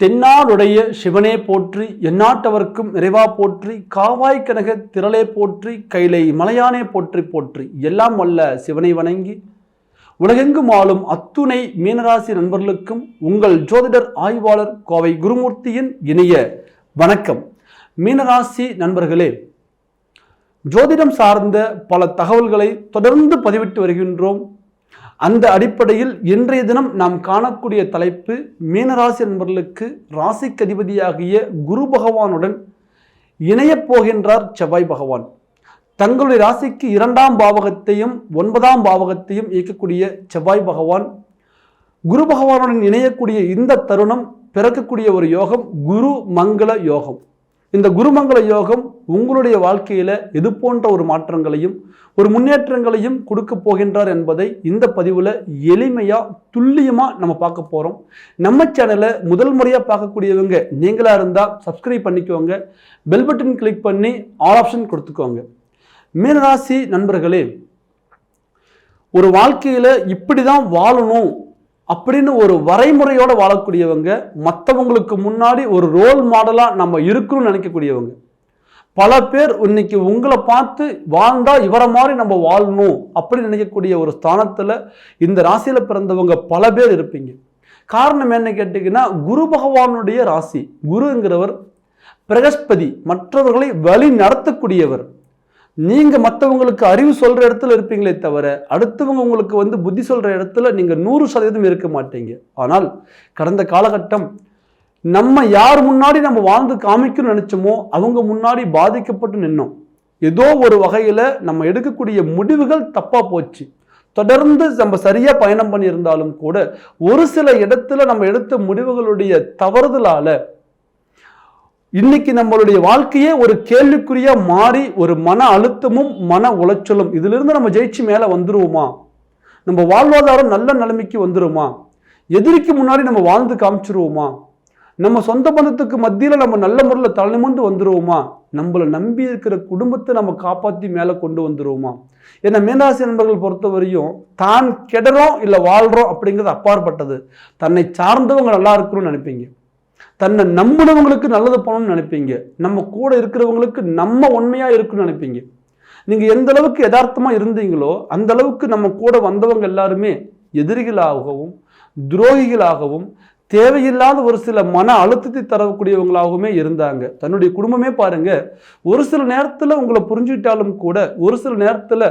தென்னாடுடைய சிவனே போற்றி எந்நாட்டவர்க்கும் நிறைவா போற்றி காவாய் கனக திரளே போற்றி கைலை மலையானே போற்றி போற்றி எல்லாம் வல்ல சிவனை வணங்கி. உலகெங்கும் ஆளும் அத்துணை மீனராசி நண்பர்களுக்கும் உங்கள் ஜோதிடர் ஆய்வாளர் கோவை குருமூர்த்தியின் இணைய வணக்கம். மீனராசி நண்பர்களே ஜோதிடம் சார்ந்த பல தகவல்களை தொடர்ந்து பதிவிட்டு வருகின்றோம். அந்த அடிப்படையில் இன்றைய தினம் நாம் காணக்கூடிய தலைப்பு மீனராசி நண்பர்களுக்கு ராசிக்கு அதிபதியாகிய குரு பகவானுடன் இணையப் போகின்றார் செவ்வாய் பகவான். தங்களுடைய ராசிக்கு இரண்டாம் பாவகத்தையும் ஒன்பதாம் பாவகத்தையும் இயக்கக்கூடிய செவ்வாய் பகவான். குரு பகவானுடன் இணையக்கூடிய இந்த தருணம் பிறக்கக்கூடிய ஒரு யோகம் குரு மங்கள யோகம். இந்த குருமங்கள யோகம் உங்களுடைய வாழ்க்கையில் எது போன்ற ஒரு மாற்றங்களையும் ஒரு முன்னேற்றங்களையும் கொடுக்க போகின்றார் என்பதை இந்த பதிவில் எளிமையாக துல்லியமாக நம்ம பார்க்க போகிறோம் நம்ம சேனலை முதல் முறையாக பார்க்கக்கூடியவங்க நீங்களாக இருந்தால் சப்ஸ்கிரைப் பண்ணிக்கோங்க. பெல் பட்டன் கிளிக் பண்ணி ஆல் ஆப்ஷன் கொடுத்துக்கோங்க. மீனராசி நண்பர்களே ஒரு வாழ்க்கையில் இப்படி தான் வாழணும். அப்படின்னு ஒரு வரைமுறையோடு வாழக்கூடியவங்க மற்றவங்களுக்கு முன்னாடி ஒரு ரோல் மாடலாக நம்ம இருக்கணும்னு நினைக்கக்கூடியவங்க. பல பேர் இன்னைக்கு உங்களை பார்த்து வாழ்ந்தால் இவரை மாதிரி நம்ம வாழணும் அப்படின்னு நினைக்கக்கூடிய ஒரு ஸ்தானத்தில் இந்த ராசியில் பிறந்தவங்க பல பேர் இருப்பீங்க. காரணம் என்ன கேட்டிங்கன்னா குரு பகவானுடைய ராசி. குருங்கிறவர் பிரகஸ்பதி மற்றவர்களை வழி நடத்தக்கூடியவர். நீங்க மற்றவங்களுக்கு அறிவு சொல்ற இடத்துல இருப்பீங்களே தவிர அடுத்தவங்க உங்களுக்கு வந்து புத்தி சொல்ற இடத்துல நீங்க நூறு சதவீதம் இருக்க மாட்டீங்க. ஆனால் கடந்த காலகட்டம் நம்ம யார் முன்னாடி நம்ம வாழ்ந்து காமிக்கணும்னு நினைச்சோமோ அவங்க முன்னாடி பாதிக்கப்பட்டு நின்னோம். ஏதோ ஒரு வகையில நம்ம எடுக்கக்கூடிய முடிவுகள் தப்பா போச்சு. தொடர்ந்து நம்ம சரியா பயணம் பண்ணியிருந்தாலும் கூட ஒரு சில இடத்துல நம்ம எடுத்த முடிவுகளுடைய தவறுதலால இன்னைக்கு நம்மளுடைய வாழ்க்கையே ஒரு கேள்விக்குறியா மாறி ஒரு மன அழுத்தமும் மன உளைச்சலும். இதிலிருந்து நம்ம ஜெயிச்சு மேலே வந்துருவோமா? நம்ம வாழ்வாதாரம் நல்ல நிலைமைக்கு வந்துருமா? எதிரிக்கு முன்னாடி நம்ம வாழ்ந்து காமிச்சிருவோமா? நம்ம சொந்த பந்தத்துக்கு மத்தியில் நம்ம நல்ல முறையில் தலைமுந்து வந்துடுவோமா நம்மளை நம்பி இருக்கிற குடும்பத்தை நம்ம காப்பாற்றி மேலே கொண்டு வந்துடுவோமா ஏன்னா மீனராசி நண்பர்கள் பொறுத்தவரையும் தான் கெடுறோம் இல்லை வாழ்கிறோம் அப்படிங்கிறது அப்பாற்பட்டது. தன்னை சார்ந்தவங்க நல்லா இருக்கணும்னு நினைப்பீங்க. தன்னை நம்பினவங்களுக்கு நல்லது பண்ணணும்னு நினைப்பீங்க. நம்ம கூட இருக்கிறவங்களுக்கு நம்ம உண்மையாக இருக்குன்னு நினைப்பீங்க. நீங்க எந்த அளவுக்கு யதார்த்தமாக இருந்தீங்களோ அந்த அளவுக்கு நம்ம கூட வந்தவங்க எல்லாருமே எதிரிகளாகவும் துரோகிகளாகவும் தேவையில்லாத ஒரு சில மன அழுத்தத்தை தரக்கூடியவங்களாகவுமே இருந்தாங்க. தன்னுடைய குடும்பமே பாருங்க ஒரு சில நேரத்தில் உங்களை புரிஞ்சுக்கிட்டாலும் கூட ஒரு சில நேரத்தில்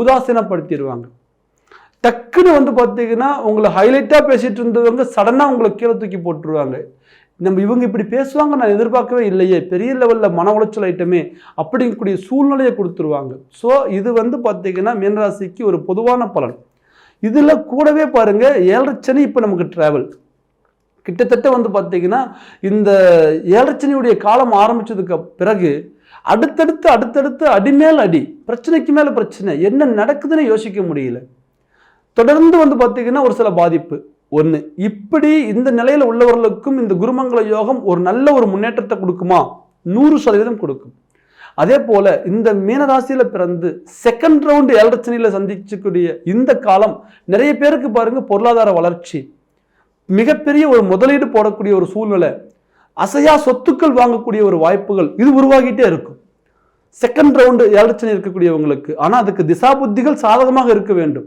உதாசீனப்படுத்திடுவாங்க டக்குன்னு வந்து பார்த்தீங்கன்னா உங்களை ஹைலைட்டாக பேசிகிட்டு இருந்தவங்க சடனாக உங்களை கீழே தூக்கி போட்டுருவாங்க. நம்ம இவங்க இப்படி பேசுவாங்க நான் எதிர்பார்க்கவே இல்லையே. பெரிய லெவலில் மன உளைச்சல் ஐட்டமே அப்படிங்கக்கூடிய சூழ்நிலையை கொடுத்துருவாங்க. ஸோ இது வந்து பார்த்திங்கன்னா மீனராசிக்கு ஒரு பொதுவான பலன். இதில் கூடவே பாருங்கள் ஏழரைச்சனி இப்போ நமக்கு ட்ராவல் கிட்டத்தட்ட வந்து பார்த்தீங்கன்னா இந்த ஏழரைச்சனியுடைய காலம் ஆரம்பிச்சதுக்கு பிறகு அடுத்தடுத்து அடுத்தடுத்து அடிமேல் அடி பிரச்சனைக்கு மேலே பிரச்சனை என்ன நடக்குதுன்னு யோசிக்க முடியல. தொடர்ந்து வந்து பார்த்திங்கன்னா ஒரு சில பாதிப்பு. ஒன்று இப்படி இந்த நிலையில் உள்ளவர்களுக்கும் இந்த குருமங்கள யோகம் ஒரு நல்ல ஒரு முன்னேற்றத்தை கொடுக்குமா? நூறு சதவீதம் கொடுக்கும். அதே போல இந்த மீனராசியில் பிறந்து செகண்ட் ரவுண்டு ஏழரச்சனையில் சந்திச்சக்கூடிய இந்த காலம் நிறைய பேருக்கு பாருங்க பொருளாதார வளர்ச்சி. மிகப்பெரிய ஒரு முதலீடு போடக்கூடிய ஒரு சூழ்நிலை. அசையா சொத்துக்கள் வாங்கக்கூடிய ஒரு வாய்ப்புகள் இது உருவாகிட்டே இருக்கும். செகண்ட் ரவுண்டு ஏழரச்சனை இருக்கக்கூடியவங்களுக்கு. ஆனால் அதுக்கு திசா புத்திகள் சாதகமாக இருக்க வேண்டும்.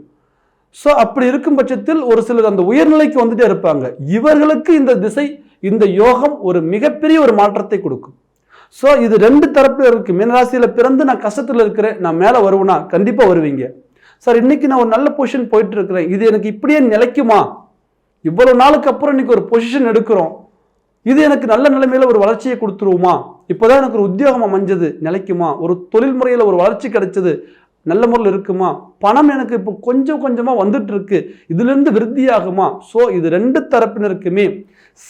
ஸோ அப்படி இருக்கும் பட்சத்தில் ஒரு சிலர் அந்த உயர்நிலைக்கு வந்துட்டே இருப்பாங்க. இவர்களுக்கு இந்த திசை இந்த யோகம் ஒரு மிகப்பெரிய ஒரு மாற்றத்தை கொடுக்கும். ஸோ இது ரெண்டு தரப்பினருக்கு இருக்கு. பிறந்து நான் கஷ்டத்தில் இருக்கிறேன் நான் மேலே வருவேனா? கண்டிப்பாக வருவீங்க. சார் இன்னைக்கு நான் ஒரு நல்ல பொசிஷன் போயிட்டு இருக்கிறேன். இது எனக்கு இப்படியே நிலைக்குமா? இவ்வளோ நாளுக்கு அப்புறம் இன்றைக்கி ஒரு பொசிஷன் எடுக்கிறோம். இது எனக்கு நல்ல நிலைமையில் ஒரு வளர்ச்சியை கொடுத்துருவோமா? இப்போதான் எனக்கு ஒரு உத்தியோகம் அமைஞ்சது. நிலைக்குமா? ஒரு தொழில் முறையில் ஒரு வளர்ச்சி கிடைச்சது. நல்ல முறையில் இருக்குமா? பணம் எனக்கு இப்போ கொஞ்சம் கொஞ்சமாக வந்துட்டு இருக்கு இதிலிருந்து விருத்தியாகுமா? ஸோ இது ரெண்டு தரப்பினருக்குமே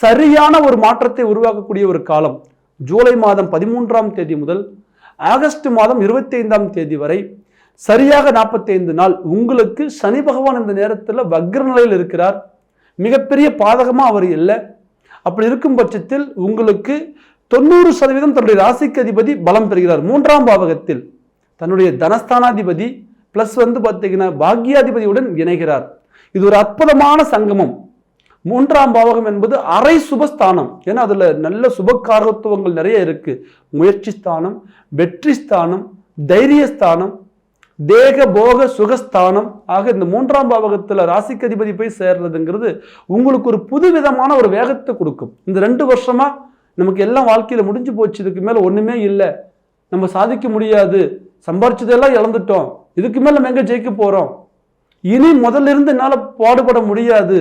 சரியான ஒரு மாற்றத்தை உருவாக்கக்கூடிய ஒரு காலம். ஜூலை மாதம் பதிமூன்றாம் தேதி முதல் ஆகஸ்ட் மாதம் இருபத்தி ஐந்தாம் தேதி வரை சரியாக நாற்பத்தைந்து நாள். உங்களுக்கு சனி பகவான் இந்த நேரத்தில் வக்ர நிலையில் இருக்கிறார். மிகப்பெரிய பாதகமாக அவர் இல்லை. அப்படி இருக்கும் பட்சத்தில் உங்களுக்கு தொண்ணூறு சதவீதம் தன்னுடைய ராசிக்கு அதிபதி பலம் பெறுகிறார். மூன்றாம் பாவகத்தில் தன்னுடைய தனஸ்தானாதிபதி ப்ளஸ் வந்து பார்த்தீங்கன்னா பாக்யாதிபதியுடன் இணைகிறார். இது ஒரு அற்புதமான சங்கமம். மூன்றாம் பாவகம் என்பது அரை சுபஸ்தானம் ஏன்னா அதில் நல்ல சுபகாரத்துவங்கள் நிறைய இருக்கு. முயற்சி ஸ்தானம் வெற்றி ஸ்தானம் தைரியஸ்தானம் தேக போக சுகஸ்தானம் ஆக இந்த மூன்றாம் பாவகத்தில் ராசிக்கு அதிபதி போய் சேர்றதுங்கிறது உங்களுக்கு ஒரு புது விதமான ஒரு வேகத்தை கொடுக்கும். இந்த ரெண்டு வருஷமா நமக்கு எல்லாம் வாழ்க்கையில் முடிஞ்சு போச்சு. இதுக்கு மேலே ஒன்றுமே இல்லை. நம்ம சாதிக்க முடியாது. சம்பாரிச்சதெல்லாம் இழந்துட்டோம். இதுக்கு மேலே நம்ம எங்கே ஜெயிக்க போகிறோம் இனி முதல்ல இருந்து என்னால் பாடுபட முடியாது.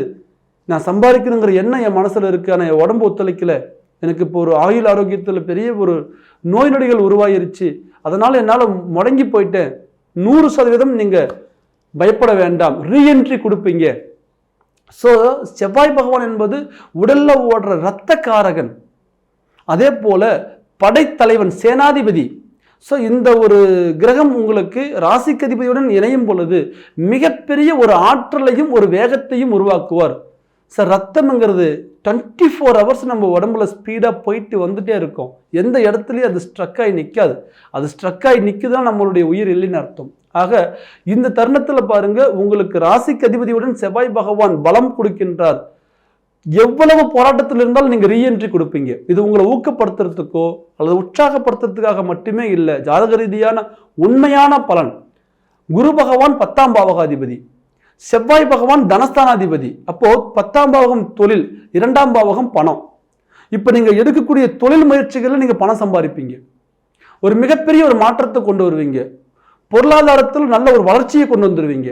நான் சம்பாதிக்கணுங்கிற எண்ணம் என் மனசில் இருக்கு. ஆனால் என் உடம்பு ஒத்துழைக்கல. எனக்கு இப்போ ஒரு ஆயுள் ஆரோக்கியத்தில் பெரிய ஒரு நோய் நொடிகள் உருவாயிருச்சு. அதனால் என்னால் முடங்கி போயிட்டேன். நூறு சதவீதம் நீங்கள் பயப்பட வேண்டாம். ரீஎன்ட்ரி கொடுப்பீங்க. ஸோ செவ்வாய் பகவான் என்பது உடலில் ஓடுற இரத்த காரகன் அதே போல படைத்தலைவன் சேனாதிபதி. ஸோ இந்த ஒரு கிரகம் உங்களுக்கு ராசிக்கதிபதியுடன் இணையும் பொழுது மிகப்பெரிய ஒரு ஆற்றலையும் ஒரு வேகத்தையும் உருவாக்குவார். சார் ரத்தம்ங்கிறது டுவெண்ட்டி ஃபோர் ஹவர்ஸ் நம்ம உடம்புல ஸ்பீடாக போயிட்டு வந்துட்டே இருக்கோம். எந்த இடத்துலையும் அது ஸ்ட்ரக் ஆகி நிற்காது அது ஸ்ட்ரக் ஆகி நிற்குதான் நம்மளுடைய உயிர் இல்லைன்னு அர்த்தம். ஆக இந்த தருணத்தில் பாருங்கள் உங்களுக்கு ராசிக்கு அதிபதியுடன் செவ்வாய் பகவான் பலம் கொடுக்கின்றார். எவ்வளவு போராட்டத்தில் இருந்தாலும் நீங்கள் ரீஎன்ட்ரி கொடுப்பீங்க. இது உங்களை ஊக்கப்படுத்துறதுக்கோ அல்லது உற்சாகப்படுத்துறதுக்காக மட்டுமே இல்லை ஜாதக ரீதியான உண்மையான பலன். குரு பகவான் பத்தாம் பாவகாதிபதி. செவ்வாய் பகவான் தனஸ்தானாதிபதி. அப்போ பத்தாம் பாவகம் தொழில் இரண்டாம் பாவகம் பணம். இப்போ நீங்கள் எடுக்கக்கூடிய தொழில் முயற்சிகளில் நீங்கள் பணம் சம்பாதிப்பீங்க. ஒரு மிகப்பெரிய ஒரு மாற்றத்தை கொண்டு வருவீங்க. பொருளாதாரத்தில் நல்ல ஒரு வளர்ச்சியை கொண்டு வந்துடுவீங்க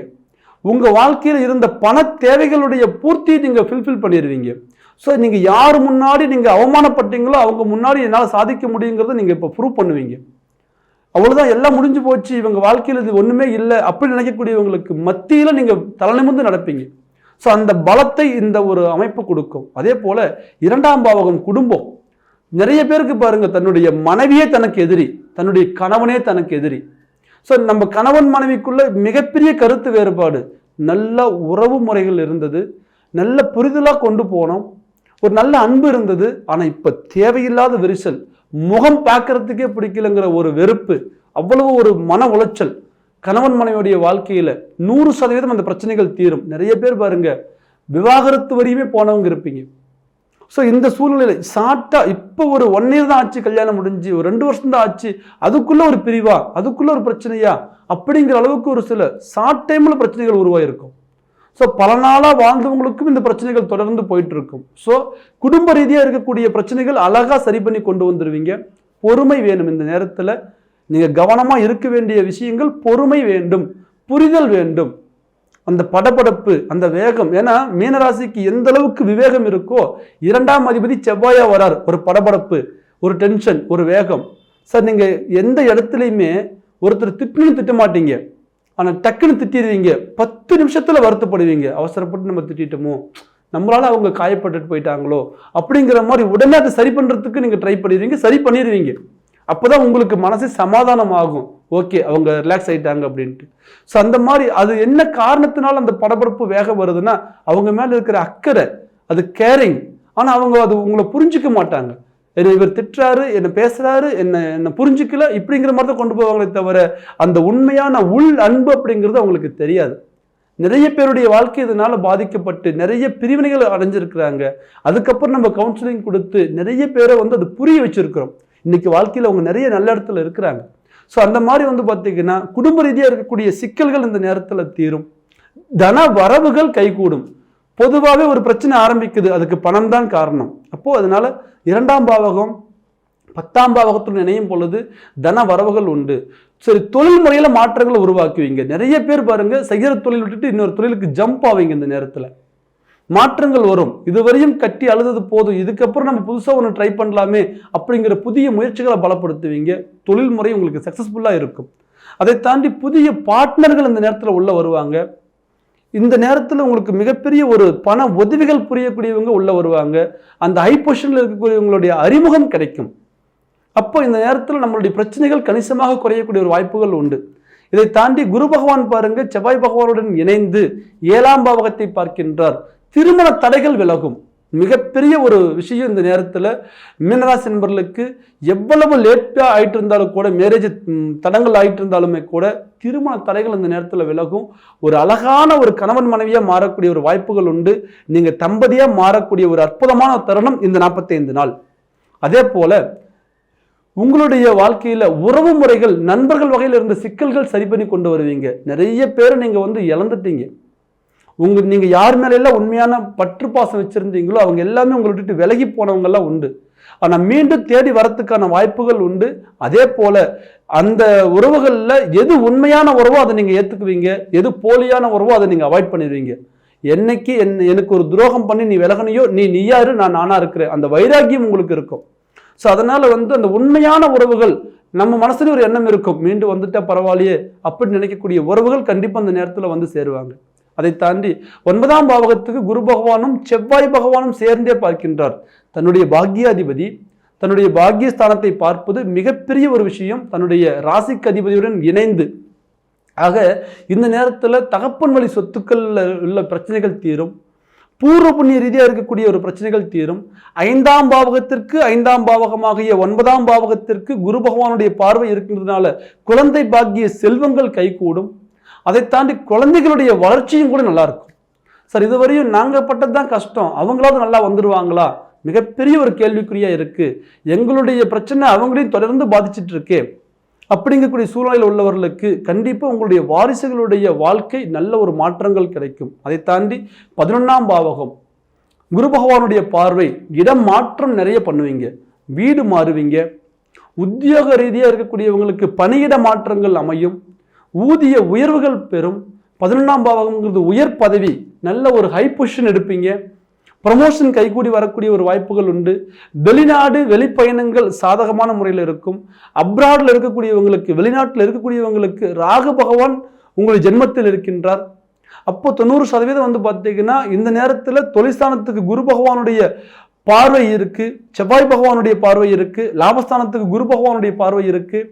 உங்கள் வாழ்க்கையில் இருந்த பண தேவைகளுடைய பூர்த்தி நீங்கள் ஃபில்ஃபில் பண்ணிடுவீங்க. ஸோ நீங்கள் யார் முன்னாடி நீங்கள் அவமானப்பட்டீங்களோ அவங்க முன்னாடி என்னால் சாதிக்க முடியுங்கிறத நீங்கள் இப்போ ப்ரூவ் பண்ணுவீங்க. அவ்வளோதான் எல்லாம் முடிஞ்சு போச்சு இவங்க வாழ்க்கையில் இது ஒன்றுமே இல்லை அப்படி நினைக்கக்கூடியவங்களுக்கு மத்தியில் நீங்கள் தலைநிமிர்ந்து நடப்பீங்க. ஸோ அந்த பலத்தை இந்த ஒரு அமைப்பு கொடுக்கும். அதே போல் இரண்டாம் பாவகம் குடும்பம். நிறைய பேருக்கு பாருங்கள் தன்னுடைய மனைவியே தனக்கு எதிரி தன்னுடைய கணவனே தனக்கு எதிரி. ஸோ நம்ம கணவன் மனைவிக்குள்ள மிகப்பெரிய கருத்து வேறுபாடு. நல்ல உறவு முறைகள் இருந்தது. நல்ல புரிதலாக கொண்டு போனோம். ஒரு நல்ல அன்பு இருந்தது. ஆனால் இப்போ தேவையில்லாத விரிசல் முகம் பார்க்கறதுக்கே பிடிக்கலங்கிற ஒரு வெறுப்பு அவ்வளவு ஒரு மன உளைச்சல் கணவன் மனைவியுடைய வாழ்க்கையில் நூறு சதவீதம் அந்த பிரச்சனைகள் தீரும். நிறைய பேர் பாருங்க விவாகரத்து வரையுமே போனவங்க இருப்பீங்க. ஸோ இந்த சூழ்நிலையில் ஷார்ட்டாக இப்போ ஒரு ஒன் இயர் தான் ஆச்சு கல்யாணம் முடிஞ்சு ஒரு ரெண்டு வருஷம் தான் ஆச்சு அதுக்குள்ளே ஒரு பிரிவா அதுக்குள்ளே ஒரு பிரச்சனையா? அப்படிங்கிற அளவுக்கு ஒரு சில ஷார்ட் டைமில் பிரச்சனைகள் உருவாயிருக்கும். ஸோ பல நாளாக வாழ்ந்தவங்களுக்கும் இந்த பிரச்சனைகள் தொடர்ந்து போயிட்டு இருக்கும் ஸோ குடும்ப ரீதியாக இருக்கக்கூடிய பிரச்சனைகள் அழகாக சரி பண்ணி கொண்டு வந்துடுவீங்க பொறுமை வேணும் இந்த நேரத்தில். நீங்கள் கவனமாக இருக்க வேண்டிய விஷயங்கள் பொறுமை வேண்டும் புரிதல் வேண்டும். அந்த படபடப்பு அந்த வேகம். ஏன்னா மீனராசிக்கு எந்த அளவுக்கு விவேகம் இருக்கோ இரண்டாம் அதிபதி செவ்வாயா வரார். ஒரு படபடப்பு ஒரு டென்ஷன் ஒரு வேகம். சார் நீங்கள் எந்த இடத்துலையுமே ஒருத்தர் திட்டுன்னு திட்ட மாட்டீங்க ஆனால் டக்குன்னு திட்டிடுவீங்க. பத்து நிமிஷத்தில் வருத்தப்படுவீங்க. அவசரப்பட்டு நம்ம திட்டிட்டோமோ? நம்மளால அவங்க காயப்பட்டுட்டு போயிட்டாங்களோ? அப்படிங்கிற மாதிரி உடனே அதை சரி பண்ணுறதுக்கு நீங்கள் ட்ரை பண்ணிடுவீங்க சரி பண்ணிடுவீங்க. அப்போதான் உங்களுக்கு மனசு சமாதானம் ஆகும் ஓகே அவங்க ரிலாக்ஸ் ஆகிட்டாங்க அப்படின்ட்டு. ஸோ அந்த மாதிரி அது என்ன காரணத்தினால அந்த படபடப்பு வேகம் வருதுன்னா அவங்க மேலே இருக்கிற அக்கறை அது கேரிங் ஆனால் அவங்க அது உங்களை புரிஞ்சுக்க மாட்டாங்க. என்னை இவர் திட்டுறாரு என்ன பேசுகிறாரு என்ன என்ன புரிஞ்சிக்கல இப்படிங்கிற மாதிரி தான் கொண்டு போவாங்களே தவிர அந்த உண்மையான உள் அன்பு அப்படிங்கிறது அவங்களுக்கு தெரியாது. நிறைய பேருடைய வாழ்க்கை இதனால் பாதிக்கப்பட்டு நிறைய பிரிவினைகள் அடைஞ்சிருக்கிறாங்க. அதுக்கப்புறம் நம்ம கவுன்சிலிங் கொடுத்து நிறைய பேரை வந்து அது புரிய வச்சுருக்கிறோம். இன்றைக்கி வாழ்க்கையில் அவங்க நிறைய நல்ல இடத்துல இருக்கிறாங்க. ஸோ அந்த மாதிரி வந்து பார்த்தீங்கன்னா குடும்ப ரீதியாக இருக்கக்கூடிய சிக்கல்கள் இந்த நேரத்தில் தீரும். தன வரவுகள் கைகூடும். பொதுவாகவே ஒரு பிரச்சனை ஆரம்பிக்குது அதுக்கு பணம் தான் காரணம். அப்போது அதனால் இரண்டாம் பாவகம் பத்தாம் பாவகத்துடன் இணையும் பொழுது தன வரவுகள் உண்டு. சரி தொழில் முறையில் மாற்றங்களை உருவாக்குவீங்க. நிறைய பேர் பாருங்கள் செய்கிற தொழில் விட்டுட்டு இன்னொரு தொழிலுக்கு ஜம்ப் ஆவீங்க இந்த நேரத்தில். மாற்றங்கள் வரும். இதுவரையும் கட்டி அழுதது போதும். இதுக்கப்புறம் நம்ம புதுசாக ஒன்று ட்ரை பண்ணலாமே அப்படிங்கிற புதிய முயற்சிகளை பலப்படுத்துவீங்க. தொழில்முறை உங்களுக்கு சக்ஸஸ்ஃபுல்லாக இருக்கும். அதை தாண்டி புதிய பார்ட்னர்கள் இந்த நேரத்தில் உள்ளே வருவாங்க. இந்த நேரத்தில் உங்களுக்கு மிகப்பெரிய ஒரு பண உதவிகள் புரியக்கூடியவங்க உள்ளே வருவாங்க. அந்த ஹை பொசிஷனில் இருக்கக்கூடியவங்களுடைய அறிமுகம் கிடைக்கும். அப்போ இந்த நேரத்தில் நம்மளுடைய பிரச்சனைகள் கணிசமாக குறையக்கூடிய ஒரு வாய்ப்புகள் உண்டு. இதை தாண்டி குரு பகவான் பாருங்க செவ்வாய் பகவானுடன் இணைந்து ஏழாம் பாவகத்தை பார்க்கின்றார். திருமண தடைகள் விலகும். மிகப்பெரிய ஒரு விஷயம் இந்த நேரத்தில். மீனராசி நண்பர்களுக்கு எவ்வளவு லேட்டாக ஆயிட்டு இருந்தாலும் கூட மேரேஜ் தடங்கள் ஆயிட்டு இருந்தாலுமே கூட திருமண தடைகள் இந்த நேரத்தில் விலகும். ஒரு அழகான ஒரு கணவன் மனைவியாக மாறக்கூடிய ஒரு வாய்ப்புகள் உண்டு. நீங்கள் தம்பதியாக மாறக்கூடிய ஒரு அற்புதமான தருணம் இந்த நாற்பத்தைந்து நாள். அதே போல உங்களுடைய வாழ்க்கையில் உறவு முறைகள் நண்பர்கள் வகையில் இருந்த சிக்கல்கள் சரி பண்ணி கொண்டு வருவீங்க. நிறைய பேர் நீங்கள் வந்து இழந்துட்டீங்க. உங்க நீங்கள் யார் மேலெல்லாம் உண்மையான பற்று பாசம் வச்சுருந்தீங்களோ அவங்க எல்லாமே உங்களை விட்டுட்டு விலகி போனவங்கெல்லாம் உண்டு. ஆனால் மீண்டும் தேடி வரத்துக்கான வாய்ப்புகள் உண்டு. அதே போல் அந்த உறவுகளில் எது உண்மையான உறவோ அதை நீங்கள் ஏற்றுக்குவீங்க எது போலியான உறவோ அதை நீங்கள் அவாய்ட் பண்ணிடுவீங்க. என்னைக்கு என் எனக்கு ஒரு துரோகம் பண்ணி நீ விலகணையோ நீ நீயாரு நான் நானாக இருக்கிறேன். அந்த வைராக்கியம் உங்களுக்கு இருக்கும். ஸோ அதனால் வந்து அந்த உண்மையான உறவுகள் நம்ம மனசுல ஒரு எண்ணம் இருக்கும். மீண்டும் வந்துட்டா பரவாயில்லையே அப்படின்னு நினைக்கக்கூடிய உறவுகள் கண்டிப்பாக அந்த நேரத்தில் வந்து சேருவாங்க. அதை தாண்டி ஒன்பதாம் பாவகத்துக்கு குரு பகவானும் செவ்வாய் பகவானும் சேர்ந்தே பார்க்கின்றார். தன்னுடைய பாக்யாதிபதி தன்னுடைய பாக்யஸ்தானத்தை பார்ப்பது மிகப்பெரிய ஒரு விஷயம். தன்னுடைய ராசிக்கு அதிபதியுடன் இணைந்து. ஆக இந்த நேரத்தில் தகப்பன் வழி சொத்துக்களில் உள்ள பிரச்சனைகள் தீரும். பூர்வ புண்ணிய ரீதியாக இருக்கக்கூடிய ஒரு பிரச்சனைகள் தீரும். ஐந்தாம் பாவகத்திற்கு ஐந்தாம் பாவகமாகிய ஒன்பதாம் பாவகத்திற்கு குரு பகவானுடைய பார்வை இருக்கின்றதுனால குழந்தை பாக்கிய செல்வங்கள் கைகூடும். அதை தாண்டி குழந்தைகளுடைய வளர்ச்சியும் கூட நல்லாயிருக்கும் சார் இதுவரையும் நாங்கள் பட்டது தான் கஷ்டம். அவங்களாவது நல்லா வந்துடுவாங்களா மிகப்பெரிய ஒரு கேள்விக்குறியாக இருக்குது எங்களுடைய பிரச்சனை அவங்களையும் தொடர்ந்து பாதிச்சிட்டுருக்கே அப்படிங்கக்கூடிய சூழ்நிலையில் உள்ளவர்களுக்கு கண்டிப்பாக உங்களுடைய வாரிசுகளுடைய வாழ்க்கை நல்ல ஒரு மாற்றங்கள் கிடைக்கும். அதை தாண்டி பதினொன்றாம் பாவகம் குரு பகவானுடைய பார்வை இடம் மாற்றம் நிறைய பண்ணுவீங்க. வீடு மாறுவீங்க. உத்தியோக ரீதியாக இருக்கக்கூடியவங்களுக்கு பணியிட மாற்றங்கள் அமையும். ஊதிய உயர்வுகள் பெறும். பதினொன்றாம் பாவகம்ங்கிறது உயர் பதவி. நல்ல ஒரு ஹை பொசிஷன் எடுப்பீங்க. ப்ரமோஷன் கைகூடி வரக்கூடிய ஒரு வாய்ப்புகள் உண்டு. வெளிநாடு வெளிப்பயணங்கள் சாதகமான முறையில் இருக்கும். அப்ராடில் இருக்கக்கூடியவங்களுக்கு வெளிநாட்டில் இருக்கக்கூடியவங்களுக்கு ராகு பகவான் உங்களை ஜென்மத்தில் இருக்கின்றார். அப்போ தொண்ணூறு சதவீதம் வந்து பார்த்தீங்கன்னா இந்த நேரத்தில் தொழிற்ஸ்தானத்துக்கு குரு பகவானுடைய பார்வை இருக்குது செவ்வாய் பகவானுடைய பார்வை இருக்குது லாபஸ்தானத்துக்கு குரு பகவானுடைய பார்வை இருக்குது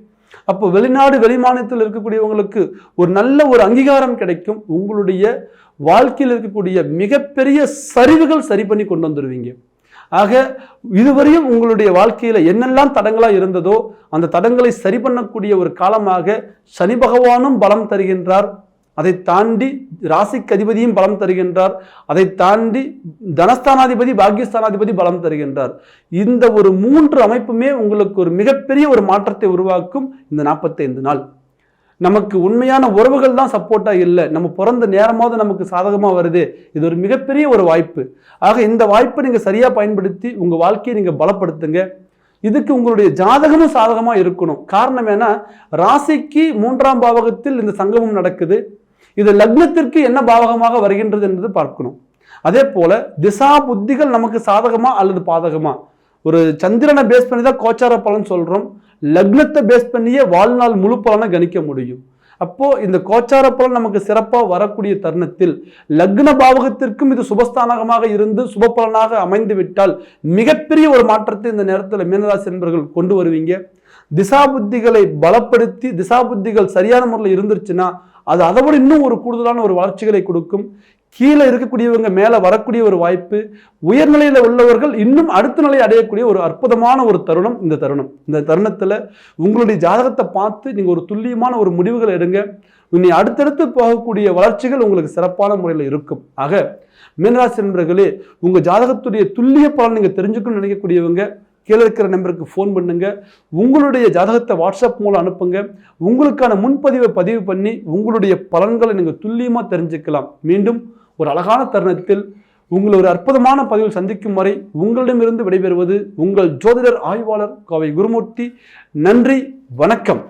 அப்போ வெளிநாடு வெளிமாநிலத்தில் இருக்கக்கூடியவங்களுக்கு ஒரு நல்ல ஒரு அங்கீகாரம் கிடைக்கும். உங்களுடைய வாழ்க்கையில் இருக்கக்கூடிய மிகப்பெரிய சரிவுகள் சரி பண்ணி கொண்டு வந்துடுவீங்க ஆக இதுவரையும் உங்களுடைய வாழ்க்கையில் என்னெல்லாம் தடங்களாக இருந்ததோ அந்த தடங்களை சரி பண்ணக்கூடிய ஒரு காலமாக சனி பகவானும் பலம் தருகின்றார். அதை தாண்டி ராசிக்கு அதிபதியும் பலம் தருகின்றார். அதை தாண்டி தனஸ்தானாதிபதி பாக்கியஸ்தானாதிபதி பலம் தருகின்றார். இந்த ஒரு மூன்று அமைப்புமே உங்களுக்கு ஒரு மிகப்பெரிய ஒரு மாற்றத்தை உருவாக்கும் இந்த நாற்பத்தைந்து நாள். நமக்கு உண்மையான உறவுகள் தான் சப்போர்ட்டாக இல்லை. நம்ம பிறந்த நேரமாவது நமக்கு சாதகமாக வருது. இது ஒரு மிகப்பெரிய ஒரு வாய்ப்பு. ஆக இந்த வாய்ப்பை நீங்கள் சரியாக பயன்படுத்தி உங்கள் வாழ்க்கையை நீங்கள் பலப்படுத்துங்க. இதுக்கு உங்களுடைய ஜாதகமும் சாதகமாக இருக்கணும். காரணம் ஏன்னா ராசிக்கு மூன்றாம் பாவகத்தில் இந்த சங்கமம் நடக்குது. இது லக்னத்திற்கு என்ன பாவகமாக வருகின்றது என்பது பார்க்கணும். அதே போல திசா புத்திகள் நமக்கு சாதகமா அல்லது பாதகமா? ஒரு சந்திரனை பேஸ் பண்ணி தான் கோச்சார பலன் சொல்றோம். லக்னத்தை பேஸ் பண்ணியே வாழ்நாள் முழு பலனை கணிக்க முடியும். அப்போ இந்த கோச்சார பலன் நமக்கு சிறப்பாக வரக்கூடிய தருணத்தில் லக்ன பாவகத்திற்கும் இது சுபஸ்தானகமாக இருந்து சுப பலனாக அமைந்து விட்டால் மிகப்பெரிய ஒரு மாற்றத்தை இந்த நேரத்தில் மீனராசி என்பர்கள் கொண்டு வருவீங்க. திசா புத்திகளை பலப்படுத்தி திசா புத்திகள் சரியான முறையில் இருந்துருச்சுன்னா அது அதை விட இன்னும் ஒரு கூடுதலான ஒரு வளர்ச்சிகளை கொடுக்கும். கீழே இருக்கக்கூடியவங்க மேலே வரக்கூடிய ஒரு வாய்ப்பு உயர்நிலையில் உள்ளவர்கள் இன்னும் அடுத்த நிலை அடையக்கூடிய ஒரு அற்புதமான ஒரு தருணம் இந்த தருணம். இந்த தருணத்தில் உங்களுடைய ஜாதகத்தை பார்த்து நீங்கள் ஒரு துல்லியமான ஒரு முடிவுகள் எடுங்க. இனி அடுத்தடுத்து போகக்கூடிய வளர்ச்சிகள் உங்களுக்கு சிறப்பான முறையில் இருக்கும். ஆக மீனராசி நண்பர்களே உங்கள் ஜாதகத்துடைய துல்லிய பலன் நீங்கள் தெரிஞ்சுக்கணும்னு நினைக்கக்கூடியவங்க கீழே இருக்கிற நம்பருக்கு ஃபோன் பண்ணுங்க. உங்களுடைய ஜாதகத்தை வாட்ஸ்அப் மூலம் அனுப்புங்க. உங்களுக்கான முன்பதிவை பதிவு பண்ணி உங்களுடைய பலன்களை நீங்கள் துல்லியமாக தெரிஞ்சுக்கலாம். மீண்டும் ஒரு அழகான தருணத்தில் உங்களை ஒரு அற்புதமான பதிவில் சந்திக்கும் வரை உங்களிடமிருந்து விடைபெறுவது உங்கள் ஜோதிடர் ஆய்வாளர் கோவை குருமூர்த்தி. நன்றி வணக்கம்.